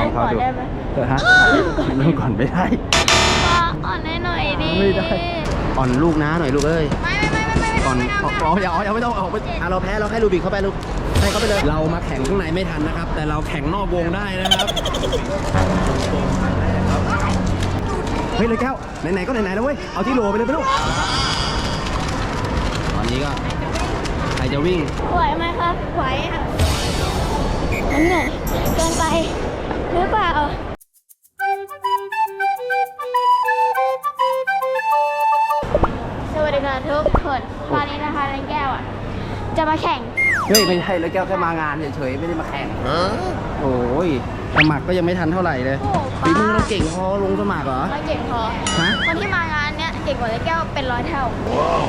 ลองเขาดูได้ไหมเออฮะเริ่มก่อนไม่ได้ป้าอ่อนให้หน่อยดิไม่ได้อ่อนลูกนะหน่อยลูกเอ้ยไม่ไม่ไม่ไม่ไม่ก่อนไม่ขอขออย่าเอาอย่าไม่ต้องออกไปอะเราแพ้เราให้ลูบิกเข้าไปลูกให้เขาไปเลยเรามาแข่งข้างในไม่ทันนะครับ แต่เราแข่งนอกวงได้นะครับเฮ้ยเลยแก้วไหนๆก็ไหนๆแล้วเว้ยเอาที่โหลไปเลยไปลูกตอนนี้ก็ใครจะวิ่งไหวไหมครับไหวค่ะมันเหนื่อยเกินไป หรือเปล่าสวัสดีค่ะทุกคนตอนนี้นะคะนันแก้วอะ จะมาแข่ง เฮ้ยไม่ใช่เลยแก้วแค่มางานเฉยๆไม่ได้มาแข่งโอ้ยสมัครก็ยังไม่ทันเท่าไหร่เลยโอ้ฝีมือป้าเราเก่งพอลงสมัครเหรอไม่เก่งพอฮะ คนที่มางานเนี้ยเก่งกว่านันแก้วเป็นร้อยเท่า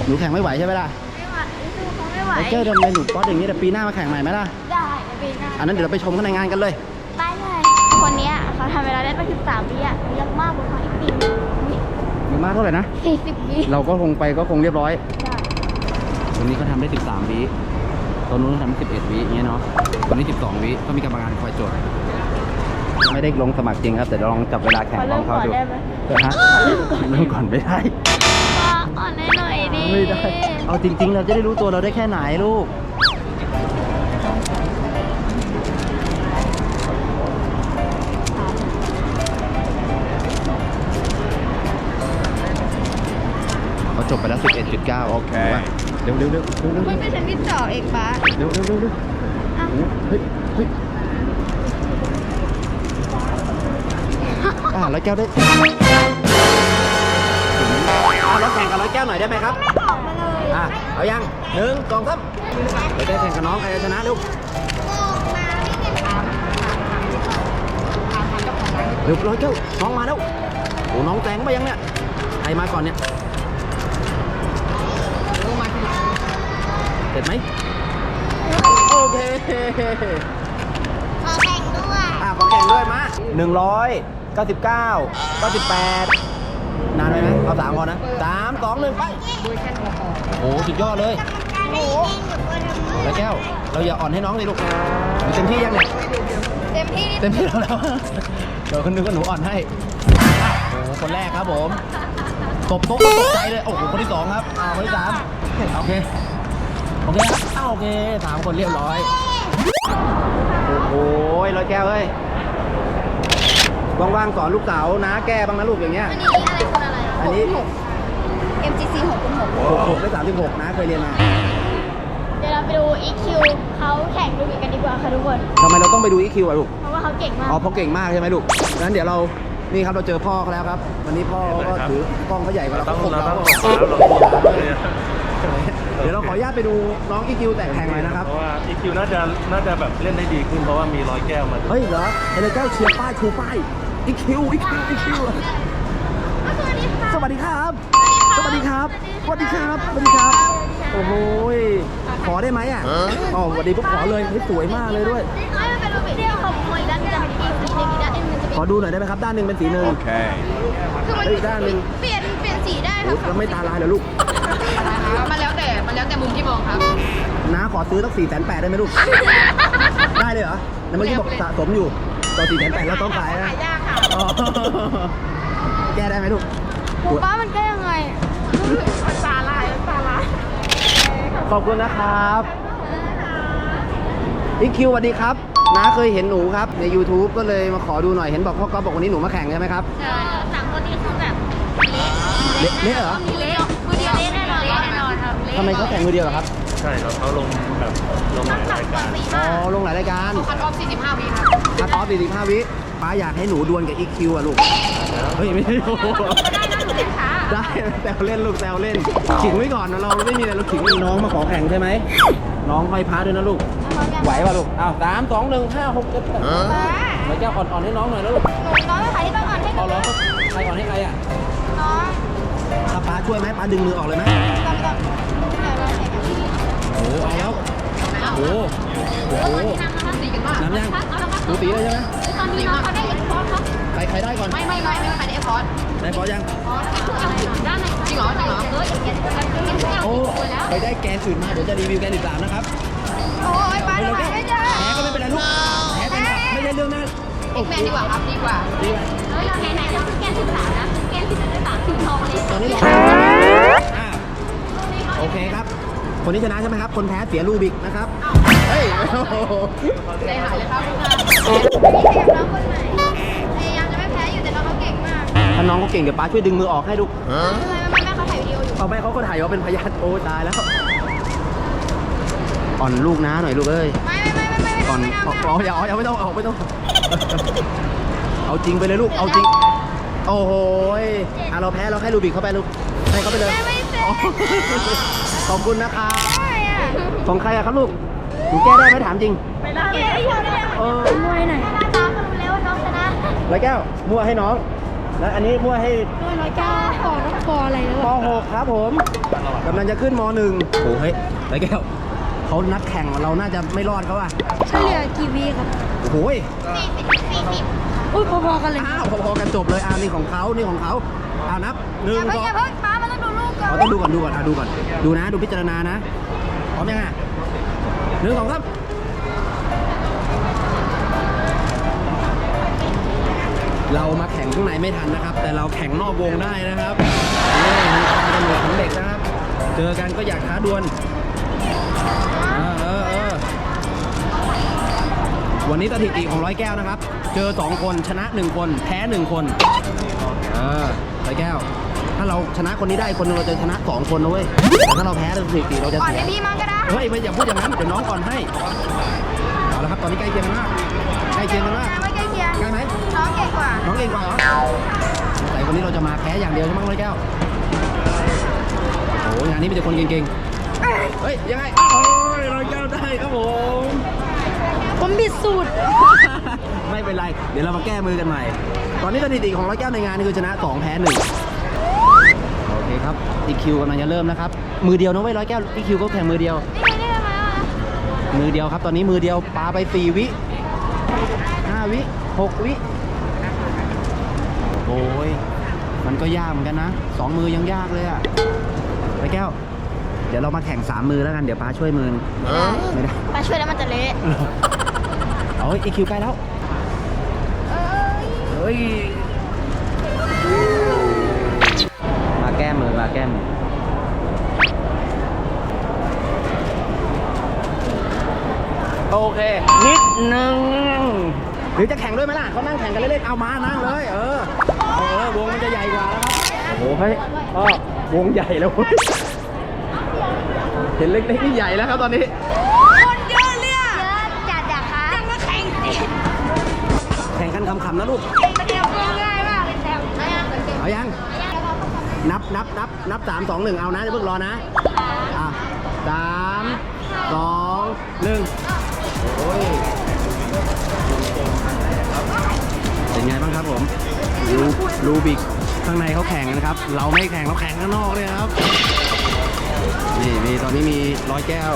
หนูแข่งไม่ไหวใช่ไหมล่ะไม่ไหวสู้เขาไม่ไหว แล้วแก้วทำไมหนูป๊อตอย่างนี้แต่ปีหน้ามาแข่งใหม่ไหมล่ะ ได้ในปีหน้าอันนั้นเดี๋ยวเราไปชมกันในงานกันเลยไปเลย คนเนี้ยเขาทำเวลาได้ไป13วิอะยังมากกว่าเขาอีกปีนึงมีมากเท่าไหร่นะ40วิเราก็คงไปก็คงเรียบร้อยได้ตัวนี้เขาทำได้ 13วิตัวนู้นเขาทำได้11วิอย่างเงี้ยเนาะตัวนี้ 12วิก็มีกรรมการคอยจดไม่ได้ลงสมัครจริงครับ แต่เดี๋ยวลองจับเวลาแข่งขอขเริ่อมงก่เขาอนดูได้ไหมเออฮะเริ่มก่อนไม่ได้ป้าอ่อนให้หน่อยดิไม่ได้ เอาจริง ๆ เราจะได้รู้ตัวเราได้แค่ไหนลูก จบไปแล้ว 11.9โอเคเร็วเร็วเร็วเร็วเร็วมันเป็นฉันที่จ่อเองป้าเร็วเร็วเร็วเร็วอ้าวเฮ้ยเฮ้ยอ่าร้อยแก้วได้อ่าเราแข่งกับร้อยแก้วหน่อยได้ไหมครับไม่บอกมาเลยอะเอายังหนึ่งสองสามไปได้แข่งกับน้องใครจะชนะลูกบอกมาไม่เงินถามเร็วร้อยแก้วน้องมาแล้วโอ้น้องแซงไปยังเนี่ยใครมาก่อนเนี่ย เสร็จไหมโอเคขอแข่งด้วย อะขอแข่งด้วยมาหนึ่งร้อยเก้าสิบเก้าเก้าสิบแปดนานไหมไหมเอาสามก่อนนะสามสองหนึ่งไปโอ้โหสุดยอดเลยโอ้โหแล้วแก้ว เราอย่าอ่อนให้น้องเลยลูกหนูเต็มที่ยังเนี่ยเต็มที่เต็มที่แล้วแล้วเดี๋ยวคนนึงก็หนูอ่อนให้โอ้โหคนแรกครับผมตบโต๊ะก็ตกใจเลย โอ้โห คนที่สองครับอ่าคนที่สามโอเค โอเคครับอ้าวโอเคสามคนเรียบร้อย โอ้โหร้อยแก้วเอ้ยว่างๆสอนลูกสาวนะแก้บ้างนะลูกอย่างเงี้ย อันนี้อะไรคนอะไรอันนี้ MGC 6คูณ6หกหกได้สามสิบหกนะเคยเรียนมาเดี๋ยวเราไปดู EQ เขาแข่งดูอีกกันดีกว่าค่ะทุกคน ทำไมเราต้องไปดู EQ อะลูกเพราะว่าเขาเก่งมาก อ๋อเพราะเก่งมากใช่ไหมลูกงั้นเดี๋ยวเรา นี่ครับเราเจอพ่อเขาแล้วครับ วันนี้พ่อก็ถือกล้องเขาใหญ่กว่าเราต้องเขาเราเราต้องขอแล้วเราเดี๋ยวเราขออนุญาตไปดูน้องอีคิวแต่งแข่งหน่อยนะครับเพราะว่า EQ น่าจะน่าจะแบบเล่นได้ดีขึ้นเพราะว่ามีร้อยแก้วมาเฮ้ยเหรอเฮเลเจ้าเชียร์ป้ายชูป้ายอีคิวอีคิวอีคิวสวัสดีค่ะสวัสดีครับ สวัสดีครับ สวัสดีครับ สวัสดีครับ โอ้โหยขอได้ไหมอะอ๋อสวัสดีปุ๊บขอเลยเฮ้ยสวยมากเลยด้วย อดูหน่อยได้ไหมครับ ด้านหนึ่งเป็นสีหนึ่งคือมันเฮ้ยด้านหนึ่ง เปลี่ยนเปลี่ยนสีได้โอ้ค่ะแล้วไม่ตาลายเหรอลูก มันแล้วแต่มันแล้วแต่มุมที่มองครับ น้าขอซื้อตั้งสี่แสนแปดได้ไหมลูก ได้เลยเหรอแล้วเมื่อกี้บอกสะสมอยู่ต่อสี่แสนแปดแล้วต้องขายนะขายยากค่ะ อ๋อแก้ได้ไหมลูกหมูป้ามันก็ยังไงมันตาลายมันตาลาย ขอบคุณนะครับอีคิวสวัสดีครับ น้าเคยเห็นหนูครับใน YouTube ก็เลยมาขอดูหน่อยเห็นบอกพ่อก๊อฟบอกวันนี้หนูมาแข่งใช่ไหมครับใช่สามคนนี้คือแบบเละเละเหรอเละมือเดียวเละแน่นอนเละแน่นอนครับทำไมเขาแข่งมือเดียวเหรอครับใช่ครับเขาลงแบบลงหลายรายการอ๋อลงหลายรายการคัดออฟ45วิครับคัดออฟ45วิป้าอยากให้หนูดวลกับอีคิวอะลูกเฮ้ยไม่ได้โอ้โหได้นะหนูเล่นช้าได้แซวเล่นลูกแซวเล่นขิงไว้ก่อนนะเราไม่มีอะไรเราขิงน้องมาขอแข่งใช่ไหมน้องห้อยพระด้วยนะลูก ไหวป่ะลูกอ้าวสามสองหนึ่งห้าหกเจ็ดแปดป้าแล้วแก้วอ่อนๆให้น้องหน่อยแล้วลูกหนูน้องไปขายที่ต้นอ่อนให้เอาน้เหรอองใครอ่อนให้ใครอะน้องถ้าป้าช่วยไหมป้าดึงมือออกเลยไหมจำจำเดี๋ยวเราแข่งกันที่โอ้โหเอาแล้วโอ้โหโอ้โหสีกันบ้างน้ำยังสูสีเลยใช่ไหมตอนนี้น้องเขาได้อีกคอร์สครับใครใครได้ก่อนไม่ไม่ไม่ไม่ไปในเอฟฟอร์ดได้พอยังด้านไหนจริงเหรอจริงเหรอเอออย่างเงี้ยมันเป็นเรื่องโอ้สวยแล้วไปได้แกนอื่นมาเดี๋ยวจะรีวิวแกนอีกสามนะครับ โอ้ยปาทำไมไม่ได้แพ้ก็ไม่เป็นไรลูกแพ้เป็นไม่ใช่เรื่องน่าเอ็กแมนดีกว่าครับดีกว่าเฮ้ยเราไหนๆเราคือแกนสิบสามนะแกนสิบสามถึงทองเลยตอนนี้ราโอเคครับ คนที่ชนะใช่ไหมครับ คนแพ้เสียรูบิกนะครับ เฮ้ยโอ้โหใจหายเลยครับน้องคนใหม่พยายามจะไม่แพ้อยู่แต่น้องเขาเก่งมากถ้าน้องเขาเก่งเดี๋ยวป้าช่วยดึงมือออกให้ดูทำไมแม่เขาถ่ายวิดีโออยู่เอาไปเขาก็ถ่ายว่าเป็นพยานโอ้ตายแล้ว อ่อนลูกนะหน่อยลูกเอ้ยไม่ไม่ไม่ไม่ไม่อ่อนไม่ไม่อ๋ออย่าอ๋ออย่าไม่ต้องเอาไม่ต้อง เอาจริงไปเลยลูก เอาจริง โอ้โหยอะเราแพ้เราให้รูบิกเข้าไปลูก ให้เขาไปเลยไม่เสร็จอ๋อขอบคุณนะคะไม่อะของใครอะครับลูกหนูแก้ได้ไหมถามจริง ไม่ได้ไม่ได้ไม่ได้เออมวยหน่อยตาตาก็รู้แล้วว่าน้องชนะร้อยแก้วมั่วให้น้อง แล้วอันนี้มั่วให้ด้วยร้อยเก้าขอแล้วขออะไรแล้วป .6 ครับผมกำลังจะขึ้นม .1 โอ้เฮ้ยร้อยแก้ว เขานัดแข่งเราน่าจะไม่รอดเขาอะเฉลี่ยกี่วีครับโอ้โหยสี่สิบสี่สิบอุ้ยพอๆกันเลยอ้าวพอๆกันจบเลยอ่านี่ของเขานี่ของเขาอ่านับหนึ่งอย่าเพิ่งสองอย่าเพิ่งป้ามันต้องดูลูกก่อนเราต้องดูก่อนดูก่อนอะดูก่อนดูนะ ดูพิจารณานะพร้อมยังอะหนึ่งสองสามเรามาแข่งข้างในไม่ทันนะครับ แต่เราแข่งนอกวงได้นะครับนี่มีความสนุกของเด็กนะครับ เจอกันก็อยากท้าดวล วันนี้สถิติของร้อยแก้วนะครับ เจอสองคนชนะหนึ่งคน แพ้หนึ่งคนเออร้อยแก้ว ถ้าเราชนะคนนี้ได้คนหนึงเราจะชนะสองคนนะเว้ยแต่ถ้าเราแพ้สถิติเราจะอ่อนเสีให้ยพี่มั่งก็ได้เฮ้ยไม่อย่าพูดอย่างนั้นเดี๋ยวน้องก่อนให้เอาละครับตอนนี้ใกล้เคียงกันมากใกล้เคียงกันมากไม่ใกล้เคียงใกล้ไหม น้องเก่งกว่า น้องเก่งกว่าเหรอแต่คนนี้เราจะมาแพ้อย่างเดียวใช่ไหมร้อยแก้วโอ้โหงานนี้มีแต่คนเก่งๆเฮ้ยยังไงโอ้ยร้อยแก้วได้ครับผม ผมบิดสูตร ไม่เป็นไร เดี๋ยวเรามาแก้มือกันใหม่ ตอนนี้สถิติของร้อยแก้วในงานนี่คือชนะ2แพ้1โอเคครับอีคิวกำลังจะเริ่มนะครับ มือเดียวนะเว้ยร้อยแก้วอีคิวก็แข่งมือเดียวนี่ไงนี่ไงมาแล้วมือเดียวครับ ตอนนี้มือเดียวปาไป4วิ5วิ6วิโอ้ยมันก็ยากเหมือนกันนะสองมือยังยากเลยอะไปแก้ว เดี๋ยวเรามาแข่ง3มือแล้วกันเดี๋ยวป้าช่วยมือนึงไม่ได้มาช่วยแล้วมันจะเละ เอาอีคิวใกล้แล้วเอ้ยเฮ้ยมาแก้มือมาแก้มือโอเค นิดนึงหรือจะแข่งด้วยไหมล่ะเขานั่งแข่งกันเล่นๆเอามานั่งเลย เออเออวงมันจะใหญ่กว่าแล้วครับโอ้โหเฮ้ยอ้อวงใหญ่แล้วเว้ยเห็นเล็กๆนี่ใหญ่แล้วครับตอนนี้คน กันขำๆนะลูกเตรียมตัวง่ายมากเลยแซมเอายังเอายัง นับนับนับนับสามสองหนึ่งเอานะอย่าเพิ่งรอนะอะสามสองหนึ่งโอ้ยเป็นไงบ้างครับผมรูรูบิกข้างในเขาแข่งกันะครับ เราไม่แข่งเราแข่งข้างนอกเลยครับ นี่มีตอนนี้มีร้อยแก้ว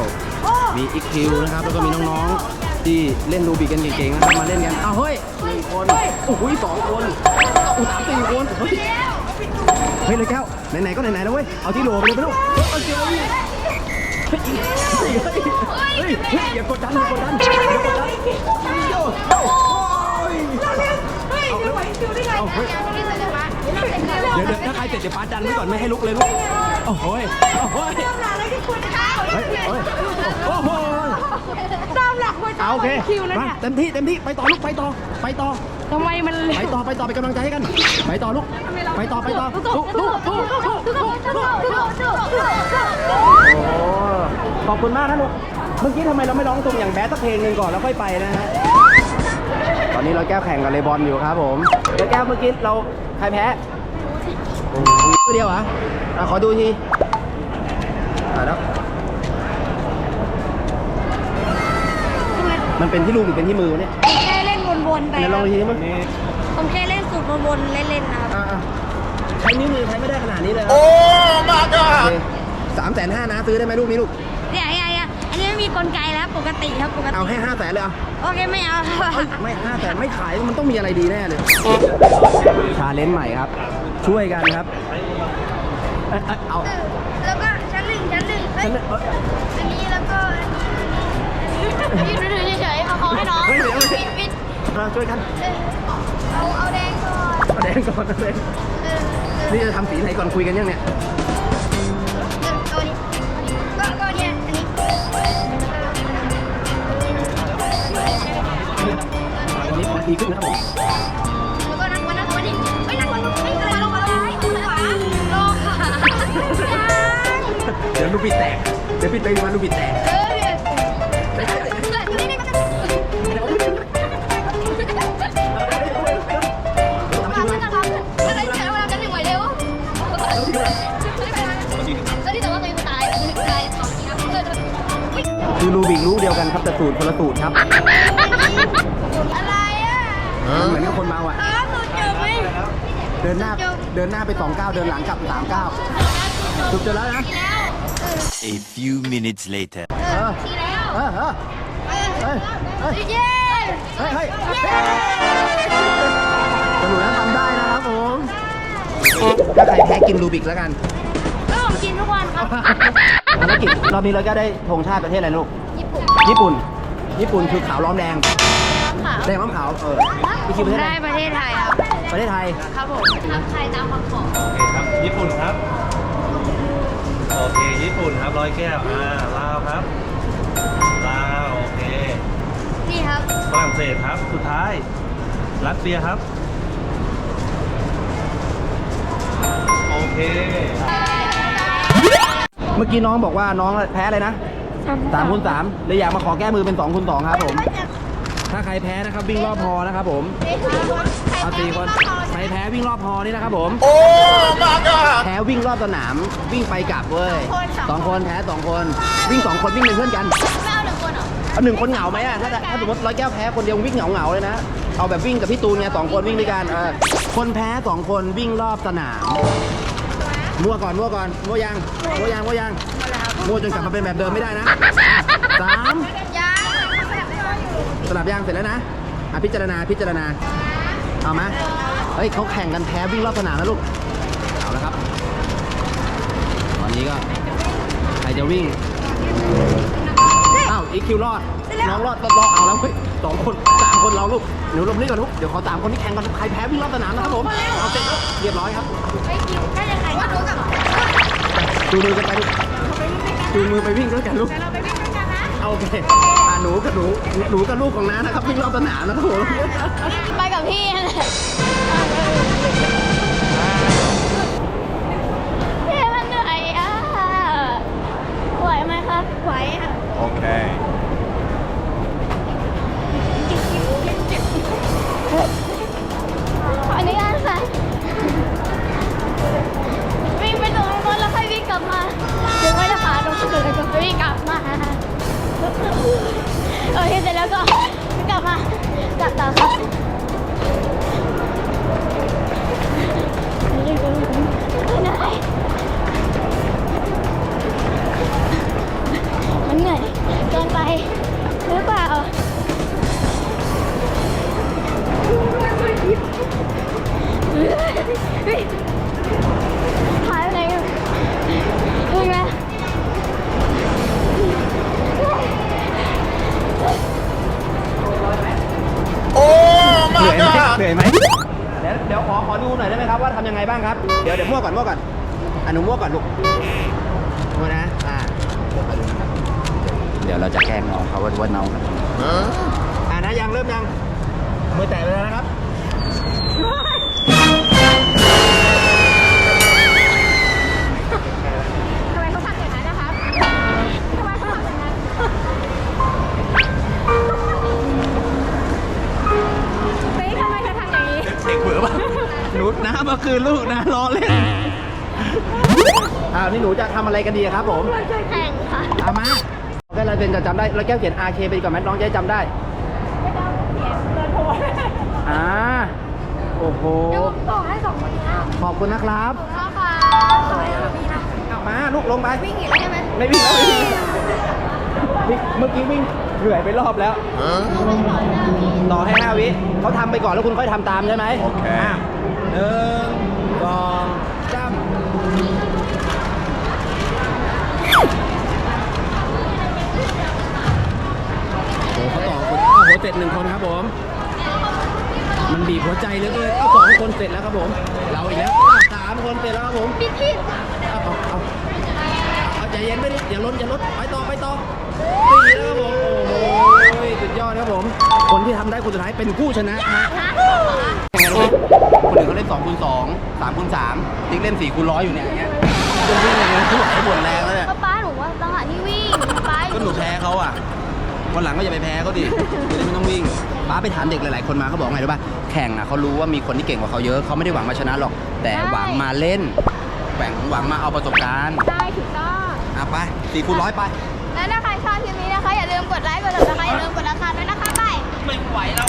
มีอีคิวนะครับ แล้วก็มีน้องๆ ที่เล่นรูบิกกันเก่งๆนะครับมาเล่นกันอ้าวเฮ้ยหนึ่งคนโอ้โหสองคนอู้สามสี่คนเฮ้ยเฮ้ยเลยแก้วไหนๆก็ไหนๆแล้วเว้ยเอาที่โหลไปเลยไปลูกเอาเจอเฮ้ยเฮ้ยเฮ้ยเฮ้ยเฮ้ยอย่ากดดันอย่ากดดันอย่ากดดันโย่โย่โอ้ยเอาเร็วเฮ้ยเดี๋ยวเดี๋ยวถ้าใครเสร็จเดี๋ยวปาดันไว้ก่อนไม่ให้ลุกเลยลูกโอ้โหยโอ้โหเฮ้ยเฮ้ยโอ้โหย ตามหลักควรจะเอาโอเคคิวนะมาเนี่ยเต็มที่เต็มที่ไปต่อลูกไปต่อไปต่อ ทำไมมันไปต่อไปต่อไปนกำลังใจให้กัน ไปต่อลูก ไปต่อไปต่อทุกลูกทุลูกกทุลูกกทุกทุกทุกทุกทุกทุกทุกโอ้ขอบคุณมากนะลูก เมื่อกี้ทำไมเราไม่ร้องตรงอย่างแบดสักเพลงหนึ่งก่อนแล้วค่อยไปนะฮะ ตอนนี้เราแก้วแข่งกับเลบอลอยู่ครับผมแล้วแก้วเมื่อกี้เราใครแพ้โอ้โหเดียวเหรออะขอดูทีอะแล้ว มันเป็นที่ลูกหรือเป็นที่มือวะเนี่ยแค่เล่นวนๆไปไหนลองดูทีมั้ยผมแค่เล่นสูตรวนๆเล่นๆนะครับอะอะใช้นิ้วมือใช้ไม่ได้ขนาดนี้เลยโอ้มาก้าสามแสนห้านะซื้อได้ไหมลูกนี้ลูกเนี่ยเนี่ยเนี่ยอันนี้ไม่มีกลไกแล้วปกติครับปกติ เอาให้ห้าแสนเลยเหรอะโอเคไม่เอาไม่ห้าแสนไม่ขายมันต้องมีอะไรดีแน่เลยชาเลนจ์ใหม่ครับ ช่วยกันครับเอ้ยเอ้ยเอาแล้วก็ชั้นหนึ่งชั้นหนึ่งเฮ้ยฉันเอ้ยอันนี้แล้วก็อันนี้ยืนดูเฉยๆมาขอให้น้องเฮ้ยเดี๋ยวปิดปิดมาช่วยกันเอาเอาแดงก่อนเอาแดงก่อนเอาแดงเออเออนี่จะทำสีไหนก่อนคุยกันยังเนี่ยเอาอันนี้ก็ก็เนี่ยอันนี้ตอนนี้พอดีขึ้นนะครับผมแล้วก็นั่งวันนั่งวันนี้ไม่นั่งวันไม่อะไรลงมาเลยลงขวาลงขาเดี๋ยวลูกบิดแตกเดี๋ยวปิดไปมาลูกบิดแตก เอ คือรูบิกรู้เดียวกันครับแต่สูตรคนละสูตรครับอะไรอะมันเหมือนกับคนเมาอะอ้าวสุดเจอไหมเดินหน้าเดินหน้าไปสองก้าวเดินหลังกลับสามก้าวจุดเจอแล้วนะ A few minutes later. เออทีแล้วเออเออเฮ้ยเฮ้ยเย้เฮ้ยเฮ้ยสรุปแล้วทำได้นะครับผมถ้าใครแพ้กินรูบิกแล้วกันก็ผมกินทุกวันครับ ภารกิจรอบนี้เราก็ได้ธงชาติประเทศอะไรลูก ญี่ปุ่นญี่ปุ่น ญี่ปุ่นคือขาวล้อมแดงขาวแดงล้อมขาว เออนี่คือประเทศอะไรได้ประเทศไทยครับ ประเทศไทย ครับผมทำไทยตามคำขอโอเคครับ ญี่ปุ่นครับ โอเค ญี่ปุ่นครับร้อยแก้ว อ่า ลาวครับ ลาว โอเค นี่ครับ ฝรั่งเศสครับ สุดท้าย รัสเซียครับ โอเค เมื่อกี้น้องบอกว่าน้องแพ้อะไรนะสามคูณสามเลยอยากมาขอแก้มือเป็นสองคูณสองครับผม ถ้าใครแพ้นะครับวิ่งรอบพอนะครับผมเอาสี่คนใครแพ้วิ่งรอบพอนี่นะครับผม โอ้มาแพ้วิ่งรอบสนามวิ่งไปกลับเว้ยสองคนแพ้สองคน วิ่งสองคนวิ่งเป็นเพื่อนกันไม่เอาหนึ่งคนเหรอเอาหนึ่งคนเหงาไหมอะถ้าถ้าสมมติร้อยแก้วแพ้คนเดียววิ่งเหงาเหงาๆเลยนะเอาแบบวิ่งกับพี่ตูนไงสองคนวิ่งด้วยกันเออคนแพ้สองคนวิ่งรอบสนาม มั่วก่อนมั่วก่อนมั่วยังมั่วยังมั่วยังมั่วจนกลับมาเป็นแบบเดิมไม่ได้นะสามสลับย่างเสร็จแล้วนะอะพิจารณาพิจารณาเอาไหมเฮ้ยเขาแข่งกันแพ้วิ่งรอบสนามนะลูกเอาแล้วครับ ตอนนี้ก็ใครจะวิ่งอ้าวอีคิวรอดน้องรอดรอรอดเอาแล้วเฮ้ยสองคนสามคนเราลูกหนูลงนี่ก่อนลูกเดี๋ยวขอสามคนที่แข่งกันใครแพ้วิ่งรอบสนามนะครับผมเอาเสร็จแล้วเรียบร้อยครับไม่คิ วถ้ายังไงก็รู้กับจูงมือกันไปลูกจูงมือไปวิ่งด้วยกันลูก เราไปวิ่งด้วยกันนะเอาโอเคอ่าหนูกับหนู หนูกับลูกของน้านะครับวิ่งรอบสนามนะครับผมไปกับพี่นั่นแหละพี่มันเหนื่อยอะไหวไหมครับไหวค่ะ Okay. ขออนุญาตค่ะ กลับมาเดี๋ยวไม่ได้ขาตรงสุดแล้วก็วิ่งกลับมาโอเคเสร็จแล้วก็กลับมา นื่อยไหมเหนื่อยไหมเดี๋ยวเดี๋ยวขอขอดูหน่อยได้ไหมครับว่าทำยังไงบ้างครับ เดี๋ยวเดี๋ยวมั่วก่อนมั่วก่อนอะหนูมั่วก่อนลูกมั่วนะ อ่าเดี๋ยวเราจะแกล้งน้องเขาว่าว่าน้องอ่านะยังเริ่มยังมือแตะไปแล้วนะครับ กเบื่อป่ะหนูน้ำมาคืนลูกนะรอเล่นอ้าวนี่หนูจะทำอะไรกันดีครับผมแข่งค่ะเอามาได้ลายเซ็นจะจำได้ แล้วแก้วเขียน RK ไปดีกว่อนไหมน้องจะได้จำได้อ่าโอ้โห เดี๋ยวผมส่งให้สองคนนี้นะขอบคุณนะครับพ่อค่ะสวยค่ะพี่นะมาลูกลงไป วิ่งอีกแล้วใช่ไหมไม่วิ่งแล้วไม่วิ่งวิ่งเมื่อกี้วิ่ง เหนื่อยไปรอบแล้ว ต่อให้ห้าวิเขาทำไปก่อนแล้วคุณค่อยทำตามใช่ไหมโอเคะหนึ่งสองสามโอ้เขาต่อคนโอ้โหเสร็จหนึ่งคนครับผมเขามันบีบหัวใจเหลือเกินเอาสองคนเสร็จแล้วครับผม เราอีกแล้วอ้าวสามคนเสร็จแล้วครับผมปิดผิดเอาเอาเอาเอา ใจเย็นไม่ดิอย่าล้นอย่าล้นไปต่อไปต่อตีแล้วครับผมโอ้โหสุดยอดครับผม คนที่ทำได้คนสุดท้ายเป็นผู้ชนะฮะยังไงรู้ไหมคนอื่นเขาเล่น2คูณ2 3คูณ3ติ๊กเล่น4คูณร้อยอยู่เนี่ยอย่างเงี้ยจนวิ่งอย่างเงี้ยทุกไหวหมดแรงแล้วเนี่ยป้าป้าหนูว่าจังหวะที่วิ่งป้าก็หนูแพ้เขาอะ วันหลังก็อย่าไปแพ้เขาดิจะได้ไม่ต้องวิ่ง ป้าไปถามเด็กหลาย ๆ คนมาเขาบอกไงรู้ป่ะ แข่งอะเขารู้ว่ามีคนที่เก่งกว่าเขาเยอะ เขาไม่ได้หวังมาชนะหรอก แต่หวังมาเล่นแหว่งหวังมาเอาประสบการณ์ ได้ถูกต้องอะ ไปสี่คูณร้อยไป แล้วถ้าใครชอบคลิปนี้นะคะ อย่าลืมกดไลค์กดติดตามอย่าลืมกดราคาด้วยนะคะไป ไม่ไหวแล้ว